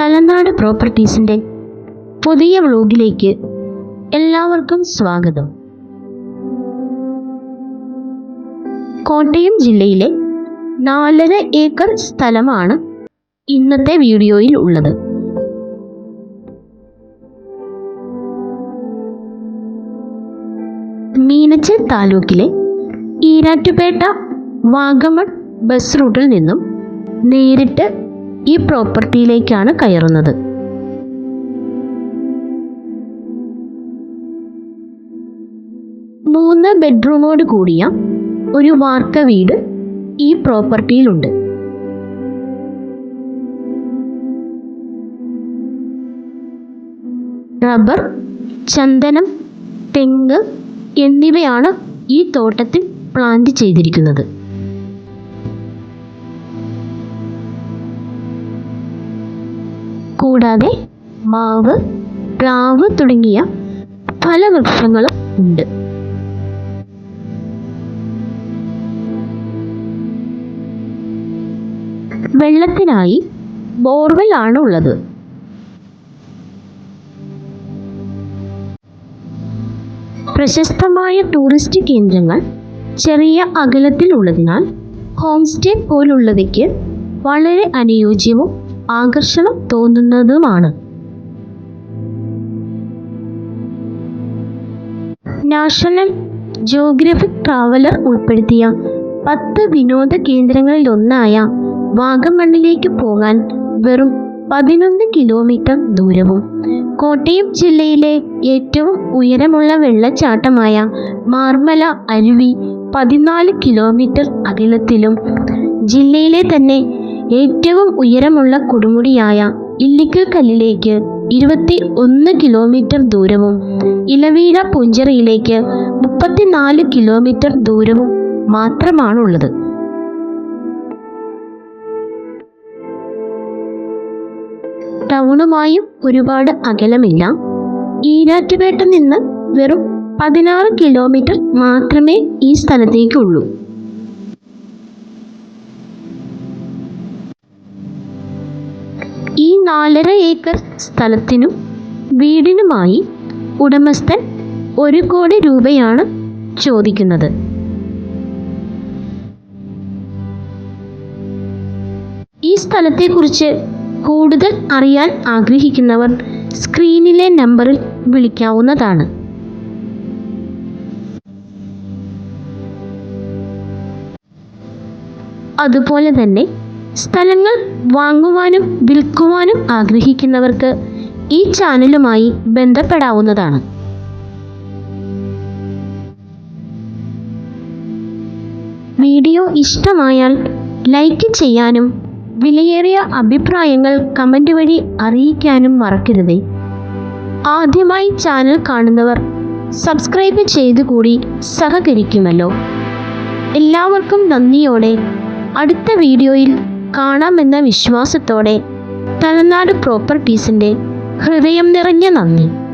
തലനാട് പ്രോപ്പർട്ടീസിന്റെ പുതിയ വ്ലോഗിലേക്ക് എല്ലാവർക്കും സ്വാഗതം. കോട്ടയം ജില്ലയിലെ നാലര ഏക്കർ സ്ഥലമാണ് ഇന്നത്തെ വീഡിയോയിൽ ഉള്ളത്. മീനച്ചൽ താലൂക്കിലെ ഈരാറ്റുപേട്ട വാഗമൺ ബസ് റൂട്ടിൽ നിന്നും നേരിട്ട് ഈ പ്രോപ്പർട്ടിയിലേക്കാണ് കയറുന്നത്. മൂന്ന് ബെഡ്റൂമോട് കൂടിയ ഒരു വാർക്ക വീട് ഈ പ്രോപ്പർട്ടിയിലുണ്ട്. റബ്ബർ ചന്ദനം തെങ്ങ് എന്നിവയാണ് ഈ തോട്ടത്തിൽ പ്ലാന്റ് ചെയ്തിരിക്കുന്നത്. കൂടാതെ മാവ് പ്ലാവ് തുടങ്ങിയ പല വൃക്ഷങ്ങളും ഉണ്ട്. വെള്ളത്തിനായി ബോർവെൽ ആണ് ഉള്ളത്. പ്രശസ്തമായ ടൂറിസ്റ്റ് കേന്ദ്രങ്ങൾ ചെറിയ അകലത്തിലുള്ളതിനാൽ ഹോം സ്റ്റേ പോലുള്ളവയ്ക്ക് വളരെ അനുയോജ്യവും ആകർഷണം തോന്നുന്നതുമാണ്. നാഷണൽ ജോഗ്രഫിക് ട്രാവലർ ഉൾപ്പെടുത്തിയ പത്ത് വിനോദ കേന്ദ്രങ്ങളിലൊന്നായ വാഗമണ്ണിലേക്ക് പോകാൻ വെറും പതിനൊന്ന് കിലോമീറ്റർ ദൂരവും കോട്ടയം ജില്ലയിലെ ഏറ്റവും ഉയരമുള്ള വെള്ളച്ചാട്ടമായ മാർമല അരുവി പതിനാല് കിലോമീറ്റർ അകലത്തിലും ജില്ലയിലെ തന്നെ ഏറ്റവും ഉയരമുള്ള കൊടുമുടിയായ ഇല്ലിക്കൽ കല്ലിലേക്ക് ഇരുപത്തി ഒന്ന് കിലോമീറ്റർ ദൂരവും ഇലവീഴ പുഞ്ചിറയിലേക്ക് മുപ്പത്തിനാല് കിലോമീറ്റർ ദൂരവും മാത്രമാണുള്ളത്. ടൗണുമായും ഒരുപാട് അകലമില്ല. ഈരാറ്റുപേട്ട നിന്ന് വെറും പതിനാറ് കിലോമീറ്റർ മാത്രമേ ഈ സ്ഥലത്തേക്കുള്ളൂ. നാലര ഏക്കർ സ്ഥലത്തിനും വീടിനുമായി ഉടമസ്ഥൻ ഒരു കോടി രൂപയാണ് ചോദിക്കുന്നത്. ഈ സ്ഥലത്തെക്കുറിച്ച് കൂടുതൽ അറിയാൻ ആഗ്രഹിക്കുന്നവർ സ്ക്രീനിലെ നമ്പറിൽ വിളിക്കാവുന്നതാണ്. അതുപോലെ തന്നെ സ്ഥലങ്ങൾ വാങ്ങുവാനും വിൽക്കുവാനും ആഗ്രഹിക്കുന്നവർക്ക് ഈ ചാനലുമായി ബന്ധപ്പെടാവുന്നതാണ്. വീഡിയോ ഇഷ്ടമായാൽ ലൈക്ക് ചെയ്യാനും വിലയേറിയ അഭിപ്രായങ്ങൾ കമന്റ് വഴി അറിയിക്കാനും മറക്കരുതേ. ആദ്യമായി ചാനൽ കാണുന്നവർ സബ്സ്ക്രൈബ് ചെയ്തു കൂടി സഹകരിക്കുമല്ലോ. എല്ലാവർക്കും നന്ദിയോടെ അടുത്ത വീഡിയോയിൽ കാണാമെന്ന വിശ്വാസത്തോടെ തലനാട് പ്രോപ്പർട്ടീസിന്റെ ഹൃദയം നിറഞ്ഞ നന്ദി.